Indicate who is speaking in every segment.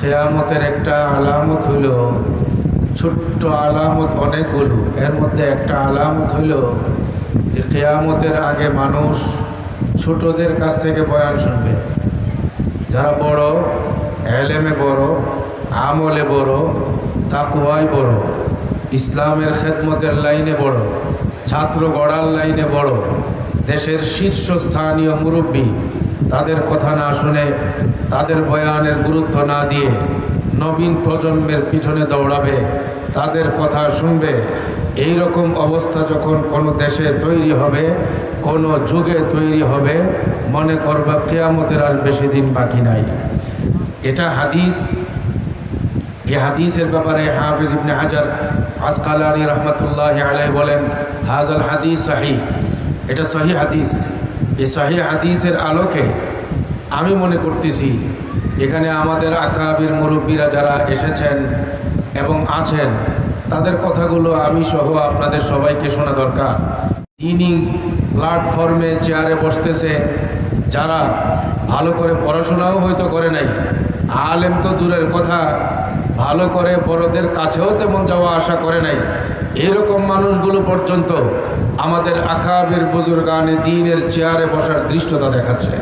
Speaker 1: কেয়ামতের একটা আলামত হইল ছোট্ট আলামত অনেকগুলো। এর মধ্যে একটা আলামত হইল যে কেয়ামতের আগে মানুষ ছোটদের কাছ থেকে বয়ান শুনবে। যারা বড়, এলেমে বড়, আমলে বড় তাকুয়ায় বড়, ইসলামের খেদমতের লাইনে বড়, ছাত্র গড়ার লাইনে বড়, দেশের শীর্ষস্থানীয় মুরব্বী, তাদের কথা না শুনে তাদের বয়ানের গুরুত্ব না দিয়ে নবীন প্রজন্মের পিছনে দৌড়াবে, তাদের কথা শুনবে। এই রকম অবস্থা যখন কোনো দেশে তৈরি হবে, কোনো যুগে তৈরি হবে, মনে করবা কেয়ামতের আর বেশি দিন বাকি নাই। এটা হাদিস। এই হাদিসের ব্যাপারে হাফিজ ইবনে হাজার আসকালানি রহমতুল্লাহ আলাই বলেন হাজাল হাদিস সাহি এটা সহি হাদিস। এই সহি হাদিসের আলোকে আমি মনে করতেছি, এখানে আমাদের আকাবির মুরব্বীরা যারা এসেছেন এবং আছেন, তাদের কথাগুলো আমি সহ আপনাদের সবাইকে শোনা দরকার। তিনি প্ল্যাটফর্মে চেয়ারে বসতেছে, যারা ভালো করে পড়াশোনাও হয়তো করে নাই। আলেম তো দূরের কথা, ভালো করে বড়দের কাছেও তেমন যাওয়া আশা করে নাই। এরকম মানুষগুলো পর্যন্ত আমাদের আকাবের বুজুর্গানে দিনের চেয়ারে বসার দৃষ্টতা দেখাচ্ছে।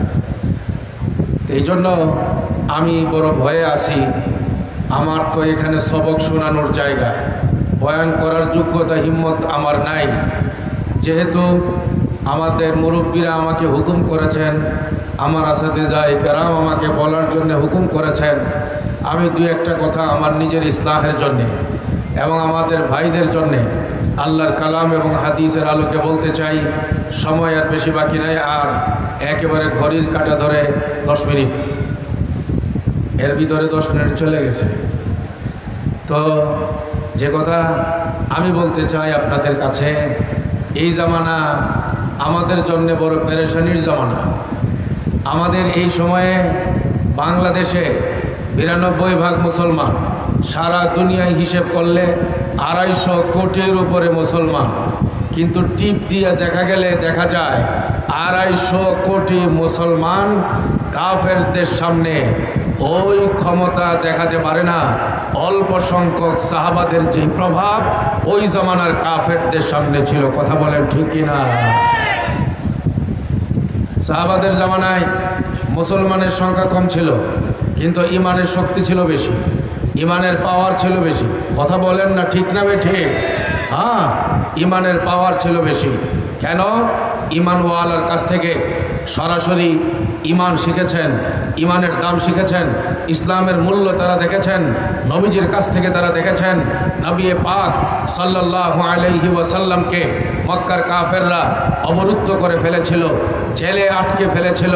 Speaker 1: এই জন্য আমি বড় ভয়ে আছি। আমার তো এখানে সবক শোনানোর জায়গা। বয়ান করার যোগ্যতা, হিম্মত আমার নাই। যেহেতু আমাদের মুরব্বীরা আমাকে হুকুম করেছেন, আমার আসাতে যাই কেরাম আমাকে বলার জন্য হুকুম করেছেন। আমি দু একটা কথা আমার নিজের ইসলাহের জন্যে এবং আমাদের ভাইদের জন্যে আল্লাহর কালাম এবং হাদিসের আলোকে বলতে চাই, সময় আর বেশি বাকি নাই, আর একেবারে ঘড়ির কাটা ধরে দশ মিনিট। এর ভিতরে দশ মিনিট চলে গেছে। তো যে কথা আমি বলতে চাই আপনাদের কাছে, এই জামানা আমাদের জন্য বড় পেরেশানির জামানা। আমাদের এই সময়ে বাংলাদেশে বিরানব্বই ভাগ মুসলমান সারা দুনিয়ায় হিসেব করলে আড়াইশো কোটির উপরে মুসলমান। কিন্তু টিপ দিয়ে দেখা গেলে দেখা যায়, আড়াইশো কোটি মুসলমান কাফেরদের সামনে ওই ক্ষমতা দেখাতে পারে না। অল্প সংখ্যক সাহাবাদের যে প্রভাব, ওই জমানার কাফেরদের সামনে ছিল। কথা বলেন ঠিক কিনা? সাহাবাদের জামানায় মুসলমানের সংখ্যা কম ছিল, কিন্তু ইমানের শক্তি ছিল বেশি। ইমানের পাওয়ার ছিল বেশি। কথা বলেন না, ঠিক না বে ঠিক হ্যাঁ ইমানের পাওয়ার ছিল বেশি। কেন? ইমানওয়ালার কাছ থেকে সরাসরি ইমান শিখেছেন, ইমানের দাম শিখেছেন, ইসলামের মূল্য তারা দেখেছেন, নবীজির কাছ থেকে তারা দেখেছেন, নবী পাক সাল্লাহ আলহি ওয়াসাল্লামকে মক্কার কাফেররা অবরুদ্ধ করে ফেলেছিল, জেলে আটকে ফেলেছিল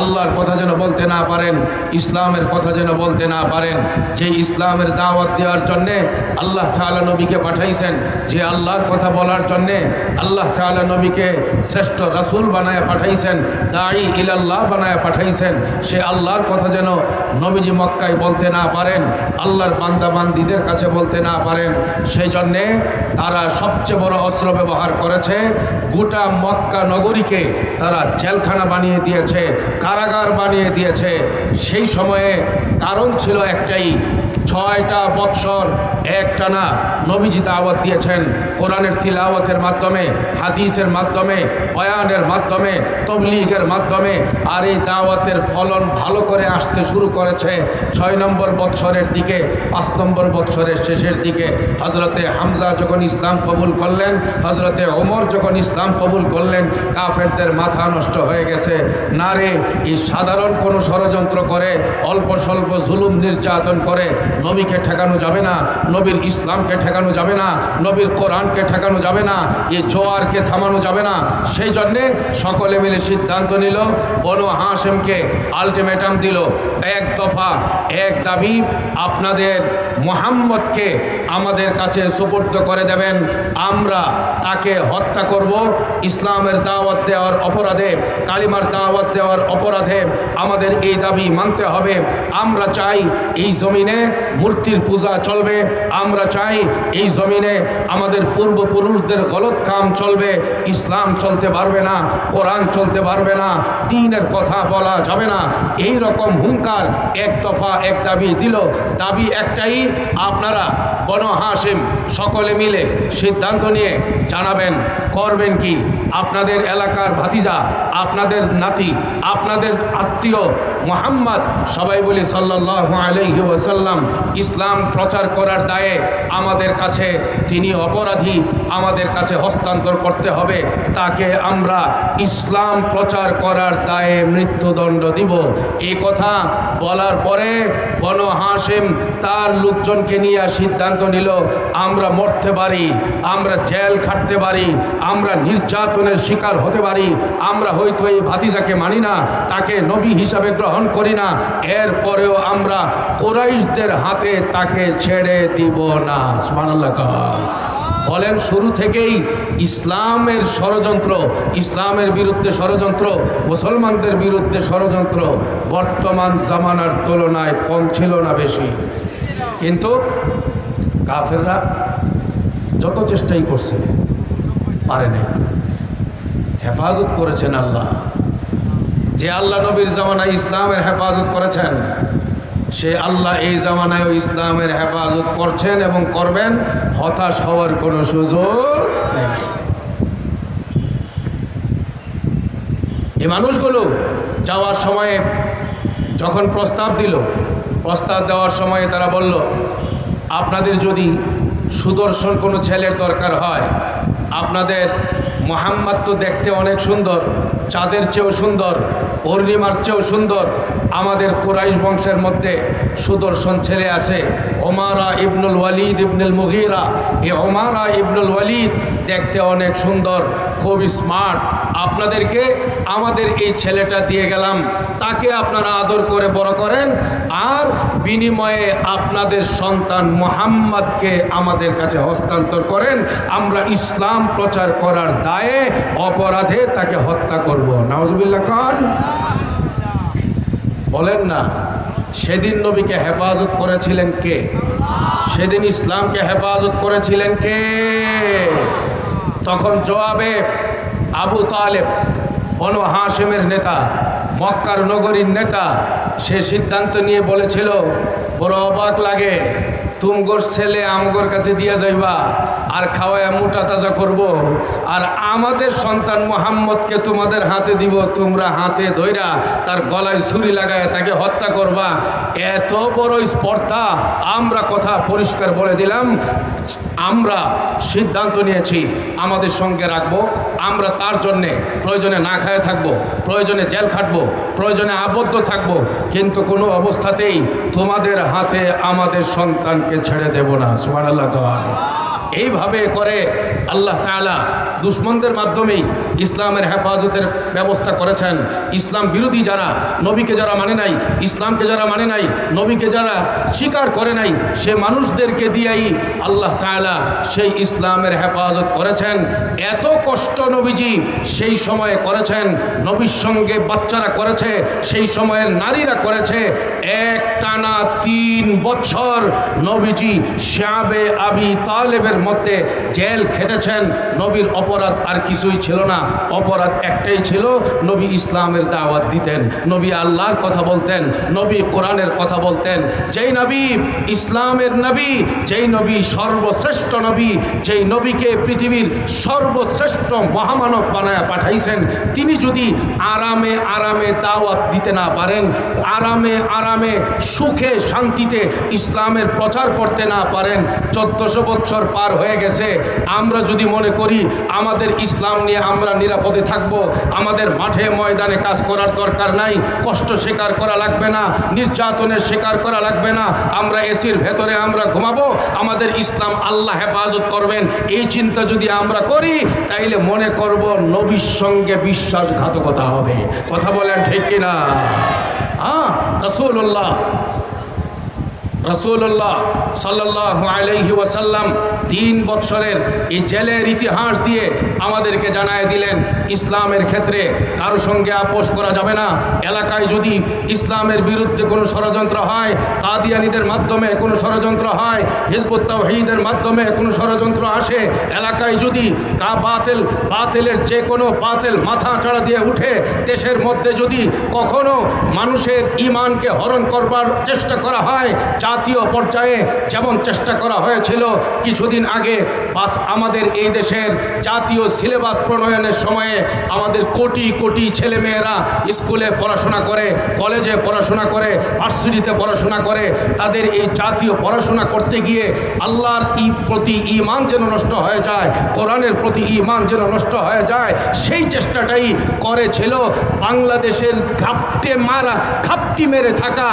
Speaker 1: আল্লাহর কথা যেন বলতে না পারেন, ইসলামের কথা যেন বলতে না পারেন, যে ইসলামের দাওয়াত দেওয়ার জন্যে আল্লাহ তাআলা নবীকে পাঠাইছেন, যে আল্লাহর কথা বলার জন্যে আল্লাহ তাআলা নবীকে শ্রেষ্ঠ রাসূল বানায় পাঠাইছেন, দাঈ ইলাল্লাহ বানায় পাঠাইছেন, সে আল্লাহর কথা যেন নবীজি মক্কায় বলতে না পারেন, আল্লাহর বান্দা বান্দিদের কাছে বলতে না পারেন সেই জন্যে তারা সবচেয়ে বড় অস্ত্র ব্যবহার করেছে, গোটা মক্কা নগরীকে তারা জেলখানা বানিয়ে দিয়েছে কারাগার বানিয়ে দিয়েছে। সেই সময়ে কারণ ছিল একটাই ছয়টা বৎসর একটানা নবীজি দাওয়াত দিয়েছেন কোরআনের তিলাওয়াতের মাধ্যমে, হাদিসের মাধ্যমে, বয়ানের মাধ্যমে, তবলিগের মাধ্যমে, আর এই দাওয়াতের ফলন ভালো করে আসতে শুরু করেছে ছয় নম্বর বৎসরের দিকে, পাঁচ নম্বর বৎসরের শেষের দিকে। হজরতে হামজা যখন ইসলাম কবুল করলেন হজরতে ওমর যখন ইসলাম কবুল করলেন, কাফেরদের মাথা নষ্ট হয়ে গেছে। না রে, এই সাধারণ কোনো ষড়যন্ত্র করে, অল্প স্বল্প জুলুম নির্যাতন করে নবীকে ঠেকানো যাবে না নবীর ইসলামকে ঠেকানো যাবে না, নবীর কোরআনকে ঠেকানো যাবে না এই জোয়ারকে থামানো যাবে না। সেই জন্যে সকলে মিলে সিদ্ধান্ত নিল, বনু হাসেমকে আলটিমেটাম দিল। এক দফা, এক দাবি, আপনাদের মোহাম্মদকে আমাদের কাছে সুপর্দ করে দেবেন। আমরা তাকে হত্যা করব, ইসলামের দাওয়াত দেওয়ার অপরাধে, কালিমার দাওয়াত দেওয়ার অপরাধে আমাদের এই দাবি মানতে হবে। আমরা চাই এই জমিনে মূর্তির পূজা চলবে আমরা চাই এই জমিনে আমাদের পূর্বপুরুষদের গলত কাম চলবে, ইসলাম চলতে পারবে না, কোরআন চলতে পারবে না, দিনের কথা বলা যাবে না। এই রকম হুঙ্কার এক দফা এক দাবি দিল। দাবি একটাই, আপনারা বন হাসিম সকলে মিলে সিদ্ধান্ত নিয়ে জানাবেন, করবেন কি? আপনাদের এলাকার ভাতিজা, আপনাদের নাতি, আপনাদের আত্মীয় মোহাম্মদ, সবাই বলি সাল্লাহ আলহি ওসাল্লাম ইসলাম প্রচার করার দায়ে আমাদের কাছে তিনি অপরাধী, আমাদের কাছে হস্তান্তর করতে হবে, তাকে আমরা ইসলাম প্রচার করার দায়ে মৃত্যুদণ্ড দিব। এই কথা বলার পরে বন হাসিম তার লোকজনকে নিয়ে সিদ্ধান্ত নিল, আমরা মরতে পারি, আমরা জেল খাটতে পারি, আমরা নির্যাতনের শিকার হতে পারি, আমরা হয়তো এই ভাতিজাকে মানি না, তাকে নবী হিসাবে গ্রহণ করি না, এরপরেও আমরা কোরাইশদের হাতে তাকে ছেড়ে দিব না। বলেন, শুরু থেকেই ইসলামের ষড়যন্ত্র, ইসলামের বিরুদ্ধে ষড়যন্ত্র, মুসলমানদের বিরুদ্ধে ষড়যন্ত্র বর্তমান জামানার তুলনায় কম ছিল না বেশি। কিন্তু কাফেররা যত চেষ্টাই করছে, পারে নাই। হেফাজত করেছেন আল্লাহ। যে আল্লাহ নবীর জামানায় ইসলামের হেফাজত করেছেন, সে আল্লাহ এই জামানায়ও ইসলামের হেফাজত করছেন এবং করবেন, হতাশ হওয়ার কোনো সুযোগ নেই। এই মানুষগুলো যাওয়ার সময়ে যখন প্রস্তাব দিল, প্রস্তাব দেওয়ার সময়ে তারা বলল, আপনাদের যদি সুদর্শন কোনো ছেলের দরকার হয়, আপনাদের মোহাম্মদ তো দেখতে অনেক সুন্দর, চাঁদের চেয়েও সুন্দর অর্ণিমার চেয়েও সুন্দর। আমাদের কুরাইশ বংশের মধ্যে সুদর্শন ছেলে আছে ওমারা ইবনুল ওয়ালিদ ইবনুল মুগিরা। এ ওমারা ইবনুল ওয়ালিদ দেখতে অনেক সুন্দর খুব স্মার্ট। আপনাদেরকে আমাদের এই ছেলেটা দিয়ে গেলাম। তাকে আপনারা আদর করে বড় করেন আর বিনিময়ে আপনাদের সন্তান মোহাম্মদকে আমাদের কাছে হস্তান্তর করেন। আমরা ইসলাম প্রচার করার দায়ে অপরাধে তাকে হত্যা করব। নাওজবিল্লা খান। বলেন না, সেদিন নবীকে হেফাজত করেছিলেন কে? সেদিন ইসলামকে হেফাজত করেছিলেন কে? তখন জবাবে আবু তালেব বনু হাসেমের নেতা, মক্কার নগরীর নেতা, সে সিদ্ধান্ত নিয়ে বলেছিল, বড় অবাক লাগে। তুমগোর ছেলে আমগোর কাছে দিয়া যাইবা। আর খাওয়ায় মোটা তাজা করব। আর আমাদের সন্তান মোহাম্মদকে তোমাদের হাতে দিব, তোমরা হাতে ধইরা তার গলায় ছুরি লাগায় তাকে হত্যা করবা। এত বড় স্পর্ধা, আমরা কথা পরিষ্কার বলে দিলাম। আমরা সিদ্ধান্ত নিয়েছি, আমাদের সঙ্গে রাখব। আমরা তার জন্যে প্রয়োজনে না খায় থাকব, প্রয়োজনে জেল খাটবো, প্রয়োজনে আবদ্ধ থাকব। কিন্তু কোনো অবস্থাতেই তোমাদের হাতে আমাদের সন্তানকে ছেড়ে দেব না। সুমান আল্লাহ এইভাবে করে আল্লাহ তাআলা দুশ্মনদের মাধ্যমেই ইসলামের হেফাজতের ব্যবস্থা করেছেন। ইসলাম বিরোধী যারা, নবীকে যারা মানে নাই, ইসলামকে যারা মানে নাই, নবীকে যারা স্বীকার করে নাই, সে মানুষদেরকে দিয়েই আল্লাহ তাআলা সেই ইসলামের হেফাজত করেছেন। এত কষ্ট নবীজি সেই সময়ে করেছেন। নবীর সঙ্গে বাচ্চারা করেছে, সেই সময়ের নারীরা করেছে। এক টানা তিন বছর নবীজি শ্যাবে আবি তালেবের মধ্যে জেল খেটেছেন। নবীর অপরাধ আর কিছুই ছিল না। অপরাধ একটাই ছিল, নবী ইসলামের দাওয়াত দিতেন, নবী আল্লাহর কথা বলতেন, নবী কোরআনের কথা বলতেন। যেই নবী ইসলামের নবী, যেই নবী সর্বশ্রেষ্ঠ নবী, যেই নবীকে পৃথিবীর সর্বশ্রেষ্ঠ মহামানব বানায় পাঠাইছেন, তিনি যদি আরামে আরামে দাওয়াত দিতে না পারেন, আরামে আরামে সুখে শান্তিতে ইসলামের প্রচার করতে না পারেন, চোদ্দশো বছর পার হয়ে গেছে। আমরা যদি মনে করি আমাদের ইসলাম নিয়ে আমরা নিরাপদে থাকব। আমাদের মাঠে ময়দানে কাজ করার দরকার নাই। কষ্ট স্বীকার করা লাগবে না। নির্যাতনের স্বীকার করা লাগবে না। আমরা এসির ভেতরে আমরা ঘুমাবো। আমাদের ইসলাম আল্লাহ হেফাজত করবেন। এই চিন্তা যদি আমরা করি, তাইলে মনে করব নবীর সঙ্গে বিশ্বাসঘাতকতা হবে। কথা বলেন ঠিক কিনা? হ্যাঁ রসুল্লাহ রসুল্লাহ সাল্লাহ আলাইহি ওয়াসাল্লাম তিন বৎসরের এই জেলের ইতিহাস দিয়ে আমাদেরকে জানায় দিলেন, ইসলামের ক্ষেত্রে কারও সঙ্গে আপোষ করা যাবে না। এলাকায় যদি ইসলামের বিরুদ্ধে কোনো ষড়যন্ত্র হয়, কাদিয়ানিদের মাধ্যমে কোনো ষড়যন্ত্র হয়, হিজবুত তাওহীদের মাধ্যমে কোনো ষড়যন্ত্র আসে, এলাকায় যদি কা বাতিল, বাতিলের যে কোনো বাতিল মাথা চড়া দিয়ে উঠে, দেশের মধ্যে যদি কখনো মানুষের ইমানকে হরণ করবার চেষ্টা করা হয় জাতীয় পর্যায়ে যেমন চেষ্টা করা হয়েছিল, কিছুদিন আগে আমাদের এই দেশের জাতীয় সিলেবাস প্রণয়নের সময়ে আমাদের কোটি কোটি ছেলেমেয়েরা স্কুলে পড়াশোনা করে, কলেজে পড়াশোনা করে, ভার্সিটিতে পড়াশোনা করে, তাদের এই জাতীয় পড়াশোনা করতে গিয়ে আল্লাহর ই প্রতি ইমান যেন নষ্ট হয়ে যায়, কোরআনের প্রতি ইমান যেন নষ্ট হয়ে যায়, সেই চেষ্টাটাই করেছিল বাংলাদেশের ঘাপটে মারা, ঘাপটি মেরে থাকা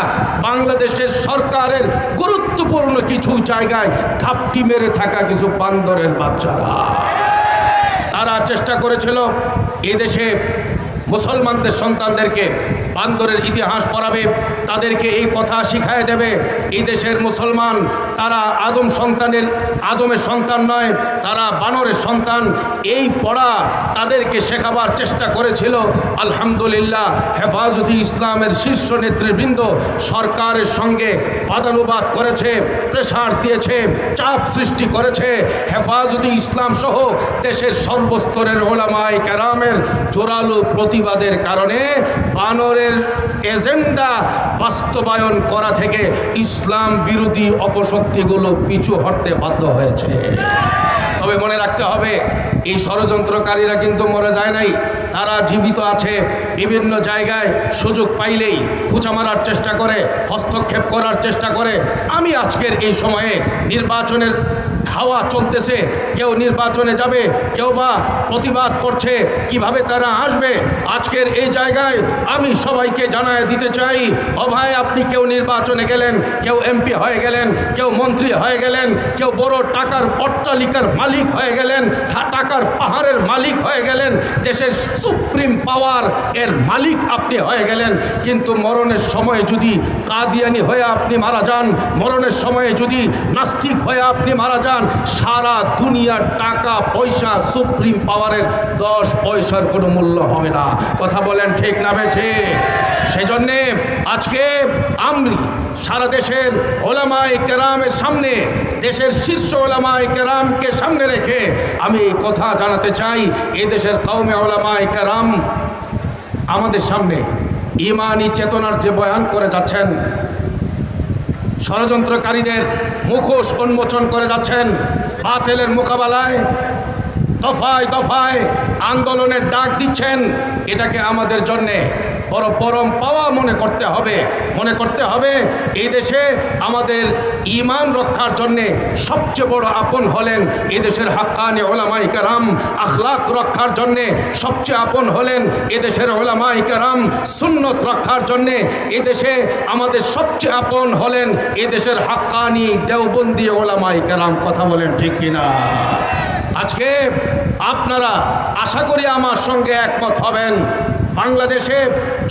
Speaker 1: বাংলাদেশের সরকারের গুরুত্বপূর্ণ কিছু জায়গায় ঘাপটি মেরে থাকা কিছু বান্দরের বাচ্চারা। তারা চেষ্টা করেছিল এদেশে মুসলমানদের সন্তানদেরকে বান্দরের ইতিহাস পড়াবে, তাদেরকে এই কথা শিখায় দেবে, এই দেশের মুসলমান, তারা আদম সন্তানের, আদমের সন্তান নয়, তারা বানরের সন্তান, এই পড়া তাদেরকে শেখাবার চেষ্টা করেছিল। আলহামদুলিল্লাহ, হেফাজতি ইসলামের শীর্ষ নেতৃবৃন্দ সরকারের সঙ্গে বাদানুবাদ করেছে প্রেসার দিয়েছে, চাপ সৃষ্টি করেছে। হেফাজতি ইসলাম সহ দেশের সর্বস্তরের ওলামাই ক্যারামের জোরালো প্রতিবাদের কারণে বানরের এজেন্ডা বাস্তবায়ন করা থেকে ইসলাম বিরোধী অপশক্তিগুলো পিছু হটতে বাধ্য হয়েছে। তবে মনে রাখতে হবে এই ষড়যন্ত্রকারীরা কিন্তু মরে যায় নাই। তারা জীবিত আছে, বিভিন্ন জায়গায় সুযোগ পাইলেই খুঁচা মারার চেষ্টা করে, হস্তক্ষেপ করার চেষ্টা করে। আমি আজকের এই সময়ে নির্বাচনের হাওয়া চলতেছে, কেউ নির্বাচনে যাবে, কেউ বা প্রতিবাদ করছে, কীভাবে তারা আসবে? আজকের এই জায়গায় আমি সবাইকে জানায় দিতে চাই ভাই, আপনি কেউ নির্বাচনে গেলেন, কেউ এমপি হয়ে গেলেন, কেউ মন্ত্রী হয়ে গেলেন, কেউ বড় টাকার অট্টালিকার মালিক হয়ে গেলেন, ঠা- টাকার পাহাড়ের মালিক হয়ে গেলেন, দেশের সুপ্রিম পাওয়ার এর মালিক আপনি হয়ে গেলেন। কিন্তু মরণের সময় যদি কাদিয়ানি হয়ে আপনি মারা যান, মরণের সময়ে যদি নাস্তিক হয়ে আপনি মারা যান, সারা দুনিয়ার টাকা, পয়সা সুপ্রিম পাওয়ারের দশ পয়সার কোনো মূল্য হবে না। কথা বলেন ঠিক না বেঠে সেই জন্যে আজকে আমি সারা দেশের ওলামায় কেরামের সামনে, দেশের শীর্ষ ওলামায় কেরামকে সামনে রেখে আমি এই কথা জানাতে চাই। এ দেশের কৌমে ওলামায় কেরাম আমাদের সামনে ইমানি চেতনার যে বয়ান করে যাচ্ছেন, ষড়যন্ত্রকারীদের মুখোশ উন্মোচন করে যাচ্ছেন, বাতিলের মোকাবেলায় দফায় দফায় আন্দোলনের ডাক দিচ্ছেন, এটাকে আমাদের জন্যে বড় পরম পাওয়া মনে করতে হবে। মনে করতে হবে এই দেশে আমাদের ইমান রক্ষার জন্যে সবচেয়ে বড় আপন হলেন এই দেশের হাক্কানি ওলামাই কারাম। আখলাক রক্ষার জন্যে সবচেয়ে আপন হলেন এ দেশের ওলামাই কারাম। সুন্নত রক্ষার জন্যে এ দেশে আমাদের সবচেয়ে আপন হলেন এ দেশের হাক্কানি দেওবন্দি ওলামাই কারাম। কথা বলেন ঠিক কিনা? আজকে আপনারা আশা করি আমার সঙ্গে একমত হবেন। বাংলাদেশে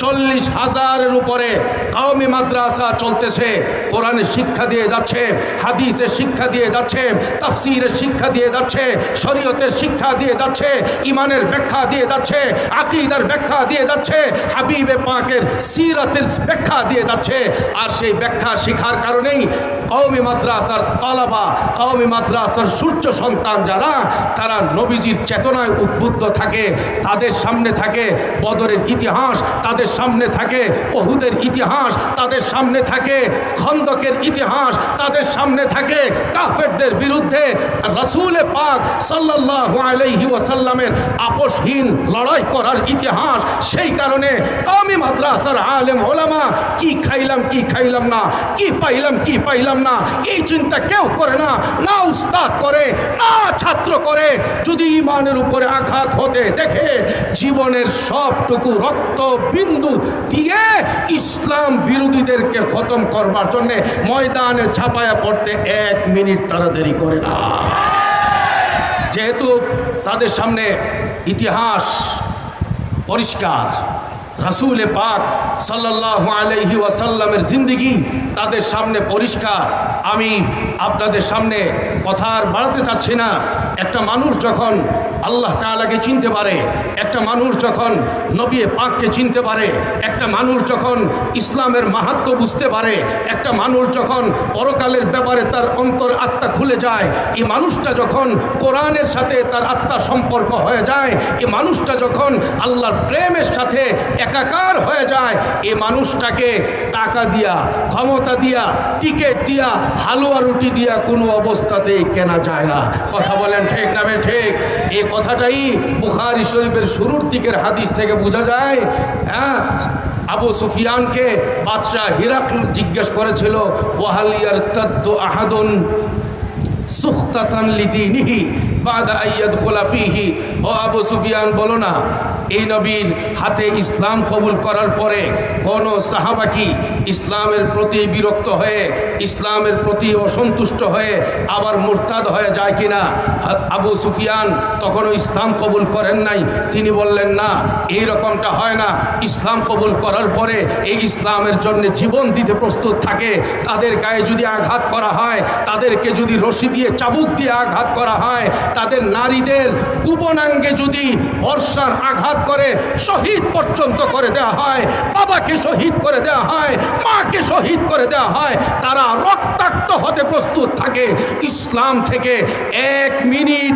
Speaker 1: চল্লিশ হাজারের উপরে কাউমি মাদ্রাসা চলতেছে। কোরআনের শিক্ষা দিয়ে যাচ্ছে হাদিসের শিক্ষা দিয়ে যাচ্ছে তাফসিরের শিক্ষা দিয়ে যাচ্ছে, শরীয়তের শিক্ষা দিয়ে যাচ্ছে, ইমানের ব্যাখ্যা দিয়ে যাচ্ছে, আকিদার ব্যাখ্যা দিয়ে যাচ্ছে, হাবিবে পাকের সিরাতের ব্যাখ্যা দিয়ে যাচ্ছে। আর সেই ব্যাখ্যা শিখার কারণেই কওমি মাদ্রাসার তলাবা, কওমি মাদ্রাসার সূর্য সন্তান যারা, তারা নবীজির চেতনায় উদ্বুদ্ধ থাকে, তাদের সামনে থাকে বদরের ইতিহাস, তাদের সামনে থাকে ওহুদের ইতিহাস, তাদের সামনে থাকে খন্দকের ইতিহাস, তাদের সামনে থাকে কাফেরদের বিরুদ্ধে রসুল পাক সাল্লাল্লাহু আলাইহি ওয়াসাল্লামের আপোষহীন লড়াই করার ইতিহাস। সেই কারণে কওমি মাদ্রাসার আলেম ওলামা, কি খাইলাম কি খাইলাম না, কি পাইলাম কি পাইলাম না, এই চিন্তা কেউ করে না না উস্তাদ করে, না ছাত্র করে। যদি ইমানের উপরে আঘাত হতে দেখে জীবনের সবটুকু রক্ত বিন্দু দিয়ে ইসলাম বিরোধীদেরকে খতম করবার জন্য ময়দানে ছাপায়া পড়তে এক মিনিট তারা দেরি করে না। যেহেতু তাদের সামনে ইতিহাস পরিষ্কার
Speaker 2: রাসুল পাক সাল্লাহ আলহি ওয়াসাল্লামের জিন্দিগি তাদের সামনে পরিষ্কার। আমি আপনাদের সামনে কথা আর বাড়াতে চাচ্ছি না। একটা মানুষ যখন আল্লাহ তাআলাকে চিনতে পারে, একটা মানুষ যখন নবী পাককে চিনতে পারে, একটা মানুষ যখন ইসলামের মাহাত্ম বুঝতে পারে, একটা মানুষ যখন পরকালের ব্যাপারে তার অন্তর আত্মা খুলে যায় এই মানুষটা যখন কোরআনের সাথে তার আত্মা সম্পর্ক হয়ে যায় এই মানুষটা যখন আল্লাহর প্রেমের সাথে একাকার হয়ে যায় এই মানুষটাকে টাকা দিয়া, ক্ষমতা দিয়া টিকিট দিয়া হালুয়া রুটি দিয়া কোনো অবস্থাতেই কেনা যায় না। কথা বলেন ঠিক না ঠিক? এই কথাটাই বুখারি শরীফের শুরুর দিকের হাদিস থেকে বোঝা যায়। হ্যাঁ? আবু সুফিয়ানকে বাদশাহ হিরাক জিজ্ঞেস করেছিল ওয়াহালিয়ার তদ্দ আহাদুন সুখতাতান লিদিনিহি বাদা আইয়াদ খোলাফিহি ও আবু সুফিয়ান, বলো না এই নবীর হাতে ইসলাম কবুল করার পরে কোন সাহাবা কি ইসলামের প্রতি বিরক্ত হয়ে, ইসলামের প্রতি অসন্তুষ্ট হয়ে আবার মুরতাদ হয়ে যায় কিনা? আবু সুফিয়ান তখনও ইসলাম কবুল করেন নাই। তিনি বললেন, না এই রকমটা হয় না। ইসলাম কবুল করার পরে এই ইসলামের জন্য জীবন দিতে প্রস্তুত থাকে। তাদের গায়ে যদি আঘাত করা হয়, তাদেরকে যদি রশি দিয়ে, চাবুক দিয়ে আঘাত করা হয়, তাদের নারীদের কুপনাঙ্গে যদি বর্ষার আঘাত করে, শহীদ পর্যন্ত করে দেওয়া হয়, বাবাকে শহীদ করে দেওয়া হয়, মাকে শহীদ করে দেওয়া হয়, তারা রক্তাক্ত হতে প্রস্তুত থাকে। ইসলাম থেকে এক মিনিট,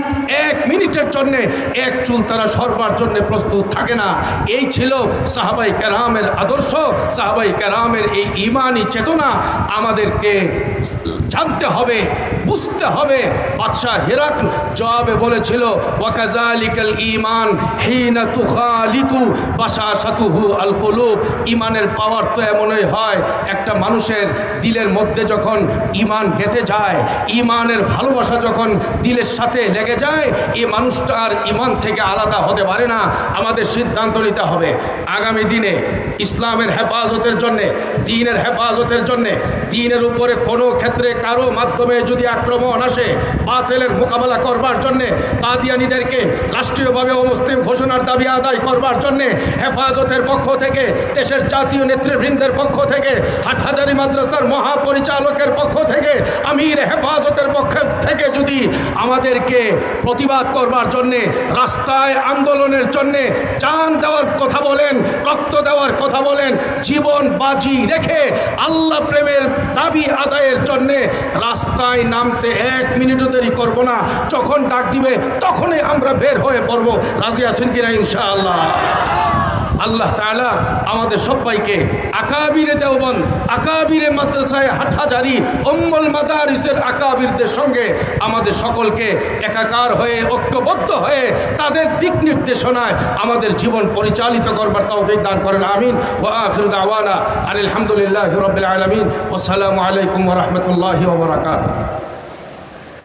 Speaker 2: এক মিনিটের জন্য এক চুল তারা সরবার জন্য প্রস্তুত থাকে না। এই ছিল সাহাবাই কেরামের আদর্শ সাহাবাই কেরামের এই ইমানি চেতনা। আমাদেরকে জানতে হবে, বুঝতে হবে, বাদশাহ হিরাক জবাবে বলেছিল ওয়াকাজালিকাল ইমান হিনা তুখালিতু বাসাসাতুহু আল কুলুব। ইমানের পাওয়ার তো এমনই হয়, একটা মানুষের দিলের মধ্যে যখন ইমান গেঁথে যায় ইমানের ভালোবাসা যখন দিলের সাথে লেগে যায় এই মানুষটা আর ইমান থেকে আলাদা হতে পারে না। আমাদের সিদ্ধান্ত নিতে হবে। আগামী দিনে ইসলামের হেফাজতের জন্যে, দিনের হেফাজতের জন্যে, দিনের উপরে কোনো ক্ষেত্রে কারও মাধ্যমে যদি আক্রমণ আসে, বাতিলের মোকাবেলা করবার জন্যে কাদিয়ানিদেরকে রাষ্ট্রীয়ভাবে অমুসলিম ঘোষণার দাবি আদায় করবার জন্যে হেফাজতের পক্ষ থেকে, দেশের জাতীয় নেতৃবৃন্দের পক্ষ থেকে, হাটহাজারি মাদ্রাসার মহাপরিচালকের পক্ষ থেকে, আমির হেফাজতের পক্ষ থেকে যদি আমাদেরকে প্রতিবাদ করবার জন্যে, রাস্তায় আন্দোলনের জন্যে চান দেওয়ার কথা বলেন, রক্ত দেওয়ার কথা বলেন, জীবন বাজি রেখে আল্লাহ প্রেমের দাবি আদায়ের জন্যে রাস্তায় নামতে এক মিনিটও দেরি করব না। যখন ডাক দিবে, তখনই আমরা বের হয়ে পড়ব। রাজি আছেন কিনা ইনশাআল্লাহ? আল্লাহ তাআলা আমাদের সবাইকে আকাবিরে দেওবন আকাবিরে মাদ্রাসায় হাটহাজারি অম্মল মাদারিসের আকাবিরদের সঙ্গে আমাদের সকলকে একাকার হয়ে, ঐক্যবদ্ধ হয়ে তাদের দিক নির্দেশনায় আমাদের জীবন পরিচালিত করবার তৌফিক দান করেন, আমিন। ও আখির আলহামদুলিল্লাহ রবিল আলমিন। আসসালামু আলাইকুম ওরহমতুল্লাহি ওবরাকাতুহ